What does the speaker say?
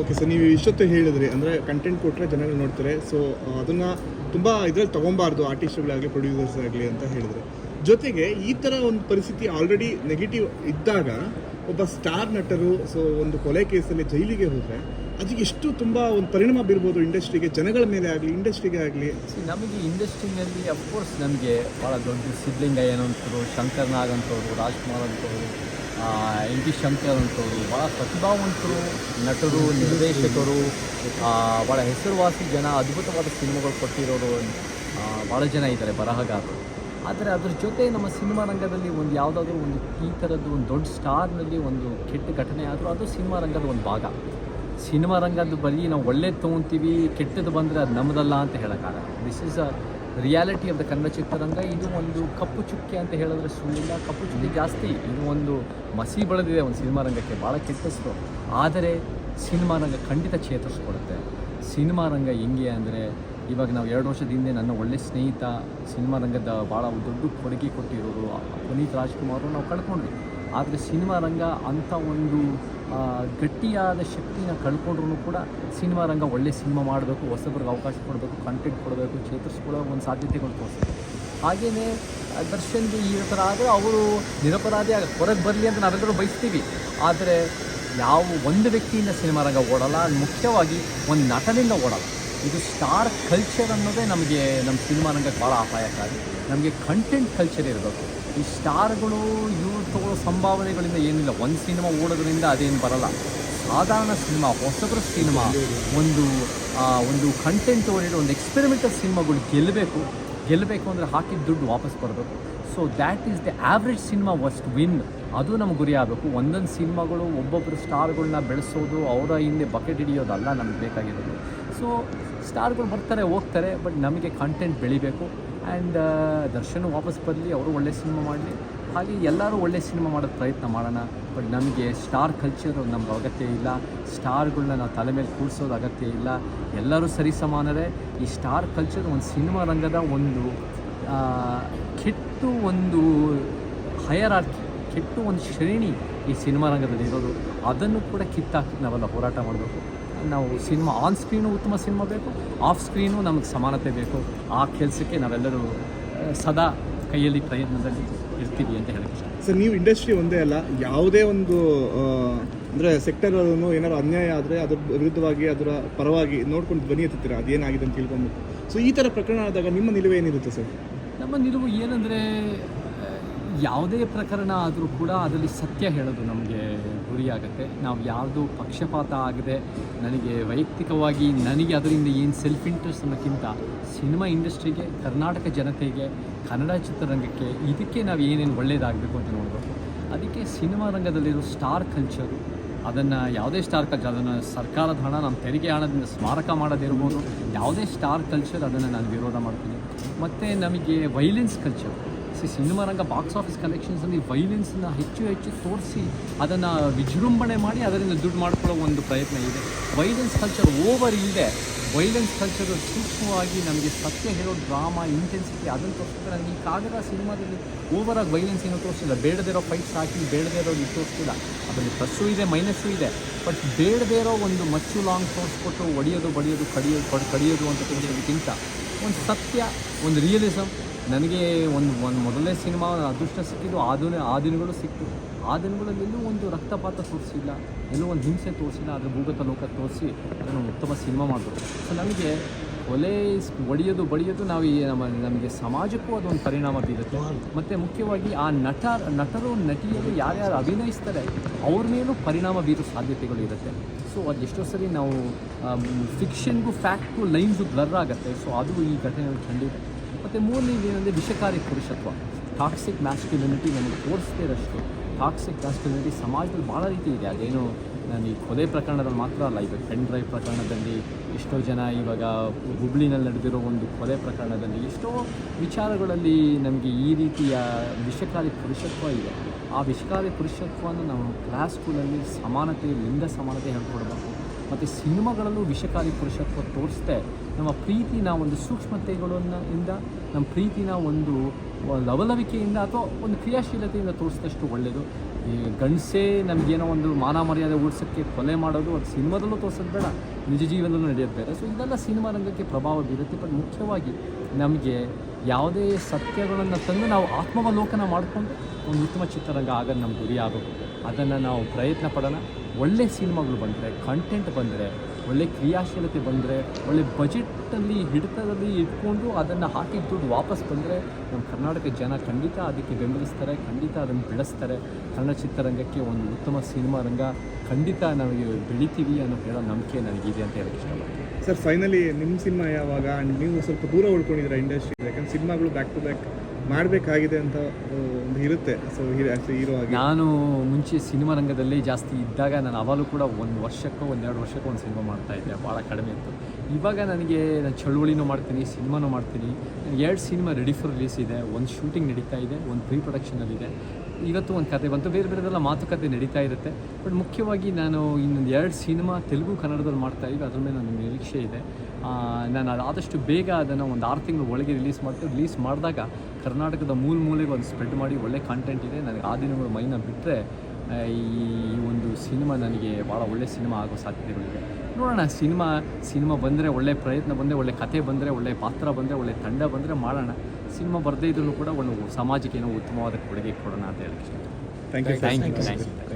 Okay sir ನೀವು ಇಷ್ಟೊತ್ತು ಹೇಳಿದ್ರಿ, ಅಂದರೆ ಕಂಟೆಂಟ್ ಕೊಟ್ಟರೆ ಜನಗಳು ನೋಡ್ತಾರೆ. ಸೊ ಅದನ್ನು ತುಂಬ ಇದರಲ್ಲಿ ತೊಗೊಬಾರ್ದು ಆರ್ಟಿಸ್ಟ್ಗಳಾಗಲಿ ಪ್ರೊಡ್ಯೂಸರ್ಸ್ ಆಗಲಿ ಅಂತ ಹೇಳಿದ್ರು. ಜೊತೆಗೆ ಈ ಥರ ಒಂದು ಪರಿಸ್ಥಿತಿ ಆಲ್ರೆಡಿ ನೆಗೆಟಿವ್ ಇದ್ದಾಗ ಒಬ್ಬ ಸ್ಟಾರ್ ನಟರು ಸೊ ಒಂದು ಕೊಲೆ ಕೇಸಲ್ಲಿ ಜೈಲಿಗೆ ಹೋದರೆ ಅದಕ್ಕೆ ಎಷ್ಟು ತುಂಬ ಒಂದು ಪರಿಣಾಮ ಬೀರ್ಬೋದು ಇಂಡಸ್ಟ್ರಿಗೆ, ಜನಗಳ ಮೇಲೆ ಆಗಲಿ, ಇಂಡಸ್ಟ್ರಿಗೆ ಆಗಲಿ? ನಮಗೆ ಇಂಡಸ್ಟ್ರಿನಲ್ಲಿ ಅಫ್ಕೋರ್ಸ್ ನಮಗೆ ಭಾಳ ದೊಡ್ಡ ಸಿದ್ಲಿಂಗಯ್ಯ ಅಂತವರು ಶಂಕರ್ ನಾಗ್ ಅಂತವರು ರಾಜ್ಕುಮಾರ್ ಅಂತವರು ಎನ್ ಟಿ ಶಂಕರ್ ಅಂತವರು ಭಾಳ ಪ್ರತಿಭಾವಂತರು ನಟರು, ನಿರ್ದೇಶಕರು ಭಾಳ ಹೆಸರುವಾಸಿ ಜನ, ಅದ್ಭುತವಾದ ಸಿನಿಮಾಗಳು ಕೊಟ್ಟಿರೋರು ಭಾಳ ಜನ ಇದ್ದಾರೆ ಬರಹಗಾರರು. ಆದರೆ ಅದ್ರ ಜೊತೆ ನಮ್ಮ ಸಿನಿಮಾ ರಂಗದಲ್ಲಿ ಒಂದು ಯಾವುದಾದ್ರೂ ಒಂದು ಈ ಥರದ್ದು ಒಂದು ದೊಡ್ಡ ಸ್ಟಾರ್ನಲ್ಲಿ ಒಂದು ಕೆಟ್ಟ ಘಟನೆ ಆದರೂ ಅದು ಸಿನಿಮಾ ರಂಗದ ಒಂದು ಭಾಗ. ಸಿನಿಮಾ ರಂಗದ ಬರೀ ನಾವು ಒಳ್ಳೇದು ತೊಗೊತೀವಿ ಕೆಟ್ಟದ್ದು ಬಂದರೆ ಅದು ನಮ್ಮದಲ್ಲ ಅಂತ ಹೇಳೋಕ್ಕಾಗಲ್ಲ. This is a reality of the Kannada ಚಿತ್ರರಂಗ, ಇದು ಒಂದು ಕಪ್ಪು ಚುಕ್ಕೆ ಅಂತ ಹೇಳಿದ್ರೆ ಸುಳ್ಳಿಲ್ಲ. ಕಪ್ಪು ಚುಕ್ಕೆ ಜಾಸ್ತಿ, ಇದು ಒಂದು ಮಸಿ ಬೆಳೆದಿದೆ ಒಂದು ಸಿನಿಮಾ ರಂಗಕ್ಕೆ ಭಾಳ ಕೆಟ್ಟಷ್ಟು ಆದರೆ ಸಿನಿಮಾ ರಂಗ ಖಂಡಿತ ಚೇತರಿಸ್ಕೊಡುತ್ತೆ ಸಿನಿಮಾ ರಂಗ ಹೆಂಗೆ ಅಂದರೆ, ಇವಾಗ ನಾವು ಎರಡು ವರ್ಷದ ಹಿಂದೆ ನನ್ನ ಒಳ್ಳೆ ಸ್ನೇಹಿತ ಸಿನಿಮಾ ರಂಗದ ಭಾಳ ದೊಡ್ಡ ಕೊಡುಗೆ ಕೊಟ್ಟಿರೋರು ಪುನೀತ್ ರಾಜ್ಕುಮಾರ್ ನಾವು ಕಳ್ಕೊಂಡ್ವಿ. ಆದರೆ ಸಿನಿಮಾ ರಂಗ ಅಂಥ ಒಂದು ಗಟ್ಟಿಯಾದ ಶಕ್ತಿನ ಕಳ್ಕೊಂಡ್ರು ಕೂಡ ಸಿನಿಮಾ ರಂಗ ಒಳ್ಳೆ ಸಿನಿಮಾ ಮಾಡಬೇಕು, ಹೊಸಬ್ರಿಗೆ ಅವಕಾಶ ಕೊಡಬೇಕು ಕಂಟೆಂಟ್ ಕೊಡಬೇಕು, ಚೇತರಿಸ್ಕೊಳ್ಳೋ ಒಂದು ಸಾಧ್ಯತೆಗಳು ತೋರಿಸ್ತಾರೆ ಹಾಗೆಯೇ ದರ್ಶನ್ಗೆ ಈ ಥರ ಆದರೆ ಅವರು ನಿರಪರಾಧಿ ಆಗ, ಹೊರಗೆ ಬರಲಿ ಅಂತ ನಾವೆಲ್ಲರೂ ಬಯಸ್ತೀವಿ. ಆದರೆ ಯಾವ ಒಂದು ವ್ಯಕ್ತಿಯಿಂದ ಸಿನಿಮಾ ರಂಗ ಓಡಲ್ಲ ಮುಖ್ಯವಾಗಿ ಒಂದು ನಟನಿಂದ ಓಡಲ್ಲ. ಇದು ಸ್ಟಾರ್ ಕಲ್ಚರ್ ಅನ್ನೋದೇ ನಮಗೆ ನಮ್ಮ ಸಿನಿಮಾ ರಂಗಕ್ಕೆ ಭಾಳ ಅಪಾಯಕಾರಿ. ನಮಗೆ ಕಂಟೆಂಟ್ ಕಲ್ಚರ್ ಇರಬೇಕು. ಈ ಸ್ಟಾರ್ಗಳು ಇವ್ರು ತಗೊಳ್ಳೋ ಸಂಭಾವನೆಗಳಿಂದ ಏನಿಲ್ಲ. ಒಂದು ಸಿನಿಮಾ ಓಡೋದ್ರಿಂದ ಅದೇನು ಬರಲ್ಲ. ಸಾಧಾರಣ ಸಿನಿಮಾ ಹೊಸಬ್ರ ಸಿನಿಮಾ ಒಂದು ಒಂದು ಕಂಟೆಂಟ್ ಓರಿಯೆಡ್ ಒಂದು ಎಕ್ಸ್ಪೆರಿಮೆಂಟಲ್ ಸಿನಿಮಾಗಳು ಗೆಲ್ಲಬೇಕು. ಗೆಲ್ಲಬೇಕು ಅಂದರೆ ಹಾಕಿದ ದುಡ್ಡು ವಾಪಸ್ ಬರಬೇಕು so that is the average cinema worst win ಅದು ನಮ್ಗೆ ಗುರಿ ಆಗಬೇಕು. ಒಂದೊಂದು ಸಿನಿಮಾಗಳು ಒಬ್ಬೊಬ್ಬರು ಸ್ಟಾರ್ಗಳನ್ನ ಬೆಳೆಸೋದು ಅವರ ಹಿಂದೆ ಬಕೆಟ್ ಹಿಡಿಯೋದಲ್ಲ ನಮಗೆ ಬೇಕಾಗಿರೋದು. ಸೊ ಸ್ಟಾರ್ಗಳು ಬರ್ತಾರೆ ಹೋಗ್ತಾರೆ ಬಟ್ ನಮಗೆ ಕಂಟೆಂಟ್ ಬೆಳಿಬೇಕು. ಆ್ಯಂಡ್ ದರ್ಶನ್ ವಾಪಸ್ ಬರಲಿ, ಅವರು ಒಳ್ಳೆ ಸಿನಿಮಾ ಮಾಡಲಿ. ಹಾಗೆ ಎಲ್ಲರೂ ಒಳ್ಳೆ ಸಿನಿಮಾ ಮಾಡೋ ಪ್ರಯತ್ನ ಮಾಡೋಣ. ಬಟ್ ನಮಗೆ ಸ್ಟಾರ್ ಕಲ್ಚರ್ ನಮ್ಗೆ ಅಗತ್ಯ ಇಲ್ಲ. ಸ್ಟಾರ್ಗಳನ್ನ ನಾವು ತಲೆ ಮೇಲೆ ಕೂರಿಸೋದು ಅಗತ್ಯ ಇಲ್ಲ. ಎಲ್ಲರೂ ಸರಿ ಸಮಾನರೇ. ಈ ಸ್ಟಾರ್ ಕಲ್ಚರ್ ಒಂದು ಸಿನಿಮಾ ರಂಗದ ಒಂದು ಕೆಟ್ಟು ಒಂದು ಹೈಯರ್ ಆರ್ಕಿ ಕೆಟ್ಟು ಒಂದು ಶ್ರೇಣಿ ಈ ಸಿನಿಮಾ ರಂಗದಲ್ಲಿ ಇರೋದು ಅದನ್ನು ಕೂಡ ಕಿತ್ತಾಕಿ ನಾವೆಲ್ಲ ಹೋರಾಟ ಮಾಡಬೇಕು. ನಾವು ಸಿನಿಮಾ ಆನ್ ಸ್ಕ್ರೀನು ಉತ್ತಮ ಸಿನಿಮಾ ಬೇಕು ಆಫ್ ಸ್ಕ್ರೀನು ನಮಗೆ ಸಮಾನತೆ ಬೇಕು. ಆ ಕೆಲಸಕ್ಕೆ ನಾವೆಲ್ಲರೂ ಸದಾ ಕೈಯಲ್ಲಿ ಪ್ರಯತ್ನದಲ್ಲಿ ಇರ್ತೀವಿ ಅಂತ ಹೇಳಕ್ಕೆ ಸರ್ ನೀವು ಇಂಡಸ್ಟ್ರಿ ಒಂದೇ ಅಲ್ಲ ಯಾವುದೇ ಒಂದು ಅಂದರೆ ಸೆಕ್ಟರ್ ಏನಾದ್ರು ಅನ್ಯಾಯ ಆದರೆ ಅದ್ರ ವಿರುದ್ಧವಾಗಿ ಅದರ ಪರವಾಗಿ ನೋಡ್ಕೊಂಡು ಧ್ವನಿ ಎತ್ತೀರ ಅದೇನಾಗಿದೆ ಅಂತ ತಿಳ್ಕೊಂಡ್ಬಿಟ್ಟು ಸೊ ಈ ಥರ ಪ್ರಕರಣ ಆದಾಗ ನಿಮ್ಮ ನಿಲುವು ಏನಿರುತ್ತೆ ಸರ್? ನಮ್ಮ ನಿಲುವು ಏನಂದರೆ ಯಾವುದೇ ಪ್ರಕರಣ ಆದರೂ ಕೂಡ ಅದರಲ್ಲಿ ಸತ್ಯ ಹೇಳೋದು ನಮಗೆ ಗುರಿಯಾಗುತ್ತೆ. ನಾವು ಯಾವುದು ಪಕ್ಷಪಾತ ಆಗದೆ ನನಗೆ ವೈಯಕ್ತಿಕವಾಗಿ ನನಗೆ ಅದರಿಂದ ಏನು ಸೆಲ್ಫ್ ಇಂಟ್ರೆಸ್ಟ್ ಅನ್ನೋಕ್ಕಿಂತ ಸಿನಿಮಾ ಇಂಡಸ್ಟ್ರಿಗೆ ಕರ್ನಾಟಕ ಜನತೆಗೆ, ಕನ್ನಡ ಚಿತ್ರರಂಗಕ್ಕೆ ಇದಕ್ಕೆ ನಾವು ಏನೇನು ಒಳ್ಳೆಯದಾಗಬೇಕು ಅಂತ ನೋಡಬೇಕು. ಅದಕ್ಕೆ ಸಿನಿಮಾ ರಂಗದಲ್ಲಿರೋ ಸ್ಟಾರ್ ಕಲ್ಚರು ಅದನ್ನು ಯಾವುದೇ ಸ್ಟಾರ್ ಕಲ್ಚರ್ ಅದನ್ನು ಸರ್ಕಾರದ ಹಣ ನಮ್ಮ ತೆರಿಗೆ ಹಣದಿಂದ ಸ್ಮಾರಕ ಮಾಡೋದಿರ್ಬೋದು, ಯಾವುದೇ ಸ್ಟಾರ್ ಕಲ್ಚರ್ ಅದನ್ನು ನಾನು ವಿರೋಧ ಮಾಡ್ತೀನಿ. ಮತ್ತು ನಮಗೆ ವೈಲೆನ್ಸ್ ಕಲ್ಚರ್ ಸಿ ಸಿನಿಮಾ ರಂಗ ಬಾಕ್ಸ್ ಆಫೀಸ್ ಕಲೆಕ್ಷನ್ಸಲ್ಲಿ ವೈಲೆನ್ಸ್ನ ಹೆಚ್ಚು ಹೆಚ್ಚು ತೋರಿಸಿ ಅದನ್ನು ವಿಜೃಂಭಣೆ ಮಾಡಿ ಅದರಿಂದ ದುಡ್ಡು ಮಾಡ್ಕೊಳ್ಳೋ ಒಂದು ಪ್ರಯತ್ನ ಇದೆ. ವೈಲೆನ್ಸ್ ಕಲ್ಚರ್ ಓವರ್ ಇಲ್ಲದೆ ವೈಲೆನ್ಸ್ ಕಲ್ಚರ್ ಸೂಕ್ಷ್ಮವಾಗಿ ನಮಗೆ ಸತ್ಯ ಹೇಳೋ ಡ್ರಾಮಾ ಇಂಟೆನ್ಸಿಟಿ ಅದನ್ನು ತೋರಿಸ್ತಾರೆ. ನನಗೆ ಈ ಕಾಗದ ಸಿನಿಮಾದಲ್ಲಿ ಆಗಿ ವೈಲೆನ್ಸ್ ಏನೂ ತೋರಿಸಿಲ್ಲ. ಬೇಡದೇ ಇರೋ ಫೈಟ್ಸ್ ಹಾಕಿ, ಬೇಡದೇ ಇರೋ ತೋರಿಸ್ತಿಲ್ಲ. ಅದರಲ್ಲಿ ಪ್ಲಸ್ಸು ಇದೆ ಮೈನಸ್ಸು ಇದೆ. ಬಟ್ ಬೇಡದೇ ಇರೋ ಒಂದು ಮಚ್ಚು ಲಾಂಗ್ ತೋರಿಸ್ಕೊಟ್ಟು ಒಡೆಯೋದು, ಬಡಿಯೋದು ಕಡಿಯೋದು ಕಡ್- ಕಡಿಯೋದು ಅಂತ ತಿಳಿಯೋದಕ್ಕಿಂತ ಒಂದು ಸತ್ಯ, ಒಂದು ರಿಯಲಿಸಮ್ ನನಗೆ ಒಂದು ಒಂದು ಮೊದಲನೇ ಸಿನಿಮಾ ಅದೃಷ್ಟ ಸಿಕ್ಕಿದ್ದು ದಿನ ಆ ದಿನಗಳು ಸಿಕ್ತು ಆ ದಿನಗಳಲ್ಲಿ ಎಲ್ಲೂ ಒಂದು ರಕ್ತಪಾತ ತೋರಿಸಿಲ್ಲ, ಎಲ್ಲೂ ಒಂದು ಹಿಂಸೆ ತೋರಿಸಿಲ್ಲ ಅದರ ಭೂಗತ ಲೋಕ ತೋರಿಸಿ ಅದನ್ನು ಉತ್ತಮ ಸಿನಿಮಾ ಮಾಡಿದ್ರು ಸೊ ನಮಗೆ ಒಲೆ ಒಡೆಯೋದು, ಬಡಿಯೋದು ನಾವು ಈ ನಮ್ಮ, ನಮಗೆ ಸಮಾಜಕ್ಕೂ ಅದೊಂದು ಪರಿಣಾಮ ಬೀರುತ್ತೆ. ಮತ್ತು ಮುಖ್ಯವಾಗಿ ಆ ನಟ, ನಟರು, ನಟಿಯರು ಯಾರ್ಯಾರು ಅಭಿನಯಿಸ್ತಾರೆ, ಅವ್ರ ಮೇಲೂ ಪರಿಣಾಮ ಬೀರೋ ಸಾಧ್ಯತೆಗಳು ಇರುತ್ತೆ. ಸೊ ಅದು ಎಷ್ಟೋ ಸರಿ ನಾವು ಫಿಕ್ಷನ್ಗೂ ಫ್ಯಾಕ್ಟ್ಗೂ ಲೈನ್ಸು ಬ್ಲರ್ ಆಗುತ್ತೆ. ಸೊ ಅದು ಈ ಘಟನೆಗಳು ಖಂಡಿತ. ಮತ್ತು ಮೂರನೇದು ಏನಂದರೆ ವಿಷಕಾರಿ ಪುರುಷತ್ವ. ಟಾಕ್ಸಿಕ್ ಮ್ಯಾಸ್ಕ್ಯುಲಿನಿಟಿ ನಮಗೆ ತೋರಿಸದೇ ಇರೋಷ್ಟು. ಟಾಕ್ಸಿಕ್ ಮ್ಯಾಸ್ಕ್ಯುಲಿನಿಟಿ ಸಮಾಜದಲ್ಲಿ ಭಾಳ ರೀತಿ ಇದೆ. ಅದೇನು ನಾನು ಈ ಕೊಲೆ ಪ್ರಕರಣದಲ್ಲಿ ಮಾತ್ರ ಅಲ್ಲ ಇವಾಗ ಪೆನ್ ಡ್ರೈವ್ ಪ್ರಕರಣದಲ್ಲಿ ಎಷ್ಟೋ ಜನ ಇವಾಗ ಹುಬ್ಳಿನಲ್ಲಿ ನಡೆದಿರೋ ಒಂದು ಕೊಲೆ ಪ್ರಕರಣದಲ್ಲಿ ಎಷ್ಟೋ ವಿಚಾರಗಳಲ್ಲಿ ನಮಗೆ ಈ ರೀತಿಯ ವಿಷಕಾರಿ ಪುರುಷತ್ವ ಇದೆ. ಆ ವಿಷಕಾರಿ ಪುರುಷತ್ವವನ್ನು ನಾವು ಕ್ಲಾಸ್ ಸ್ಕೂಲಲ್ಲಿ ಸಮಾನತೆ, ಲಿಂಗ ಸಮಾನತೆ ಹೇಳ್ಕೊಡ್ಬೇಕು. ಮತ್ತು ಸಿನಿಮಾಗಳಲ್ಲೂ ವಿಷಕಾರಿ ಪುರುಷತ್ವ ತೋರಿಸ್ದೆ ನಮ್ಮ ಪ್ರೀತಿನ ಒಂದು ಸೂಕ್ಷ್ಮತೆಗಳನ್ನ ಇಂದ ನಮ್ಮ ಪ್ರೀತಿನ ಒಂದು ಲವಲವಿಕೆಯಿಂದ ಅಥವಾ ಒಂದು ಕ್ರಿಯಾಶೀಲತೆಯಿಂದ ತೋರಿಸಿದಷ್ಟು ಒಳ್ಳೆಯದು ಈ ಗಂಡಸೇ ನಮಗೇನೋ ಒಂದು ಮಾನ ಮರ್ಯಾದೆ ಓಡಿಸೋಕ್ಕೆ ಕೊಲೆ ಮಾಡೋದು ಅದು ಸಿನಿಮಾದಲ್ಲೂ ತೋರಿಸೋದು ಬೇಡ. ನಿಜ ಜೀವನದಲ್ಲೂ ನಡೆಯೋದು ಬೇಡ. ಸೊ ಇದೆಲ್ಲ ಸಿನಿಮಾ ರಂಗಕ್ಕೆ ಪ್ರಭಾವ ಬೀರುತ್ತೆ. ಬಟ್ ಮುಖ್ಯವಾಗಿ ನಮಗೆ ಯಾವುದೇ ಸತ್ಯಗಳನ್ನು ತಂದು ನಾವು ಆತ್ಮಾವಲೋಕನ ಮಾಡಿಕೊಂಡು ಒಂದು ಉತ್ತಮ ಚಿತ್ರರಂಗ ಆಗೋದು ನಮ್ಮ ಗುರಿ ಆಗೋದು ಅದನ್ನು ನಾವು ಪ್ರಯತ್ನ ಪಡೋಣ. ಒಳ್ಳೆ ಸಿನಿಮಾಗಳು ಬಂದರೆ ಕಂಟೆಂಟ್ ಬಂದರೆ, ಒಳ್ಳೆ ಕ್ರಿಯಾಶೀಲತೆ ಬಂದರೆ, ಒಳ್ಳೆ ಬಜೆಟಲ್ಲಿ ಹಿಡಿತದಲ್ಲಿ ಇಟ್ಕೊಂಡು ಅದನ್ನು ಹಾಕಿ ದುಡ್ಡು ವಾಪಸ್ ಬಂದರೆ ನಮ್ಮ ಕರ್ನಾಟಕ ಜನ ಖಂಡಿತ ಅದಕ್ಕೆ ಬೆಂಬಲಿಸ್ತಾರೆ, ಖಂಡಿತ ಅದನ್ನು ಬೆಳೆಸ್ತಾರೆ. ಕನ್ನಡ ಚಿತ್ರರಂಗಕ್ಕೆ ಒಂದು ಉತ್ತಮ ಸಿನಿಮಾ ರಂಗ ಖಂಡಿತ ನಮಗೆ ಬೆಳಿತೀವಿ ಅನ್ನೋ ಹೇಳೋ ನಂಬಿಕೆ ನನಗಿದೆ ಅಂತ ಹೇಳಕ್ಕೆ ಇಷ್ಟಪಡ್ತೀನಿ. ಸರ್ ಫೈನಲಿ ನಿಮ್ಮ ಸಿನಿಮಾ ಯಾವಾಗ? ಆ್ಯಂಡ್ ನೀವು ಸ್ವಲ್ಪ ದೂರ ಉಳ್ಕೊಂಡಿದ್ದೀರಾ ಇಂಡಸ್ಟ್ರಿ ಯಾಕಂದ್ರೆ ಸಿನಿಮಾಗಳು ಬ್ಯಾಕ್ ಟು ಬ್ಯಾಕ್ ಮಾಡಬೇಕಾಗಿದೆ ಅಂತ ಒಂದು ಇರುತ್ತೆ. ಸೊ ಹೀರೋ ನಾನು ಮುಂಚೆ ಸಿನಿಮಾ ರಂಗದಲ್ಲಿ ಜಾಸ್ತಿ ಇದ್ದಾಗ ನಾನು ಅವಾಗಲೂ ಕೂಡ ಒಂದು ವರ್ಷಕ್ಕೂ ಒಂದೆರಡು ವರ್ಷಕ್ಕೂ ಒಂದು ಸಿನಿಮಾ ಮಾಡ್ತಾ ಇದ್ದೆ ಭಾಳ ಕಡಿಮೆ ಇತ್ತು. ಇವಾಗ ನನಗೆ ನಾನು ಚಳುವಳಿನೂ ಮಾಡ್ತೀನಿ, ಸಿನಿಮಾನೂ ಮಾಡ್ತೀನಿ. ಎರಡು ಸಿನಿಮಾ ರೆಡಿ ಫಾರ್ ರಿಲೀಸ್ ಇದೆ. ಒಂದು ಶೂಟಿಂಗ್ ನಡೀತಾ ಇದೆ, ಒಂದು ಪ್ರೀ ಪ್ರೊಡಕ್ಷನಲ್ಲಿದೆ ಇವತ್ತು ಒಂದು ಕತೆ ಬಂತು, ಬೇರೆ ಬೇರೆದೆಲ್ಲ ಮಾತುಕತೆ ನಡೀತಾ ಇರುತ್ತೆ. ಬಟ್ ಮುಖ್ಯವಾಗಿ ನಾನು ಇನ್ನೊಂದು ಎರಡು ಸಿನಿಮಾ ತೆಲುಗು, ಕನ್ನಡದಲ್ಲಿ ಮಾಡ್ತಾ ಇದ್ದೀವಿ ಅದ್ರ ಮೇಲೆ ನನ್ನ ನಿರೀಕ್ಷೆ ಇದೆ. ನಾನು ಅದಾದಷ್ಟು ಆದಷ್ಟು ಬೇಗ ಅದನ್ನು ಒಂದು ಆರು ತಿಂಗಳು ಒಳಗೆ ರಿಲೀಸ್ ಮಾಡ್ತೀನಿ ರಿಲೀಸ್ ಮಾಡಿದಾಗ ಕರ್ನಾಟಕದ ಮೂಲ ಮೂಲೆಗೆ ಒಂದು ಸ್ಪ್ರೆಡ್ ಮಾಡಿ ಒಳ್ಳೆ ಕಾಂಟೆಂಟ್ ಇದೆ. ನನಗೆ ಆ ದಿನಗಳು ಮೈನ ಬಿಟ್ಟರೆ ಈ ಒಂದು ಸಿನಿಮಾ ನನಗೆ ಭಾಳ ಒಳ್ಳೆ ಸಿನಿಮಾ ಆಗೋ ಸಾಧ್ಯತೆಗಳಿದೆ ನೋಡೋಣ ಸಿನಿಮಾ ಸಿನಿಮಾ ಬಂದರೆ ಒಳ್ಳೆ ಪ್ರಯತ್ನ ಬಂದರೆ ಒಳ್ಳೆ ಕತೆ ಬಂದರೆ ಒಳ್ಳೆ ಪಾತ್ರ ಬಂದರೆ ಒಳ್ಳೆ ತಂಡ ಬಂದರೆ ಮಾಡೋಣ. ಸಿನಿಮಾ ಬರದೇ ಇದ್ರೂ ಕೂಡ ಒಂದು ಸಮಾಜಕ್ಕೆ ಏನೋ ಉತ್ತಮವಾದ ಕೊಡುಗೆ ಕೊಡೋಣ ಅಂತ ಇಷ್ಟ thank you thank you thank you